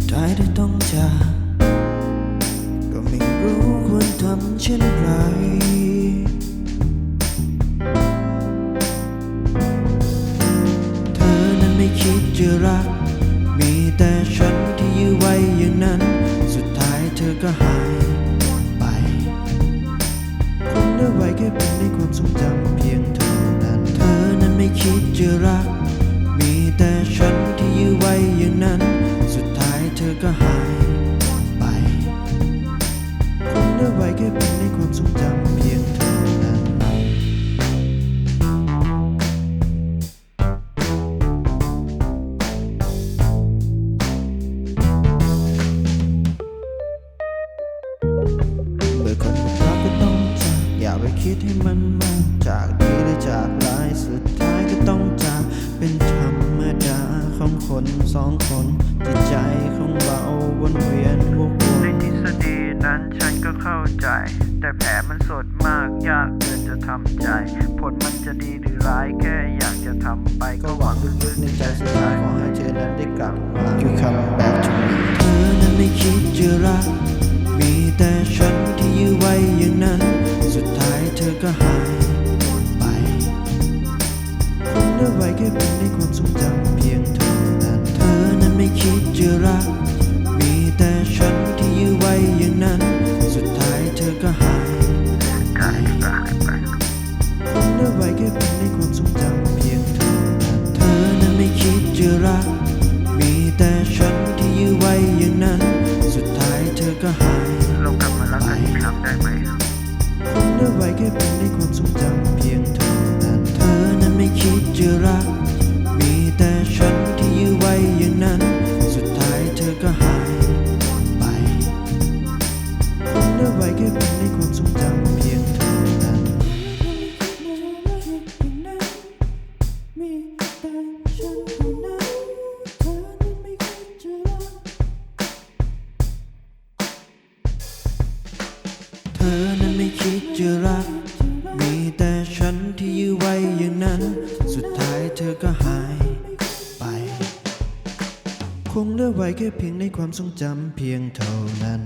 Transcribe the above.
สุดท้ายที่ต้องจาก ก็ไม่รู้ควรทำเช่นไรเธอนั้นไม่คิดจะรัก มีแต่ฉันที่ยื้อไว้อย่างนั้น สุดท้ายเธอก็หายไป คงได้ไว้แค่เป็นในความทรงจำเพียงเท่านั้น เธอนั้นไม่คิดจะรัก มีแต่ฉัน เหลือไว้แค่เพียงในความทรงจำเพียงเท่านั้น เมื่อคนบอกรักก็ต้องจาก อย่าไปคิดให้มันมากจากดีหรือจากร้ายสุดท้ายก็ต้องจาก เป็นธรรมดาของคนสองคน มันสดมากยากเกินจะทำใจ ผลมันจะดีหรือร้ายแค่อยากจะทำไปก็ก็หหวัวังงลึลึกกๆๆในในใจใจสุสุดดท้าท้ายยขขออให้ให้เธเธออนั้นั้นนได้ได้กกลัลับบมามา You come back to me เธอนั้นไม่คิดจะรัก มีแต่ฉันที่ยื้อไว้อย่างนั้น สุดท้ายเธอก็หายไปคงเหลือไว้แค่เพียงในความทรงจำเพียงเท่านั้น เธอนั้นไม่คิดจะรัก คงเหลือไว้แค่เพียงในความทรงจำเพียงเท่านั้นเธอนั้นไม่คิดจะรัก มีแต่ฉันที่ยื้อไว้อย่างนั้น สุดท้ายเธอก็หายเรากลับมารักกันอีกครั้งได้ไหมคงเหลือไว้แค่เพียงในความทรงจำเพียงเท่านั้นเธอนั้นไม่คิดจะรัก มีแต่ฉันที่ยื้อไว้อย่างนั้น สุดท้ายเธอก็หายไปคงเหลือไว้แค่เพียงในความทรงจำ ธอนั้นไม่คิดจะรัก มีแต่ฉันที่ยื้อไว้อย่างนั้น สุดท้ายเธอก็หายไป คงเหลือไว้แค่เพียงในความทรงจำเพียงเท่านั้น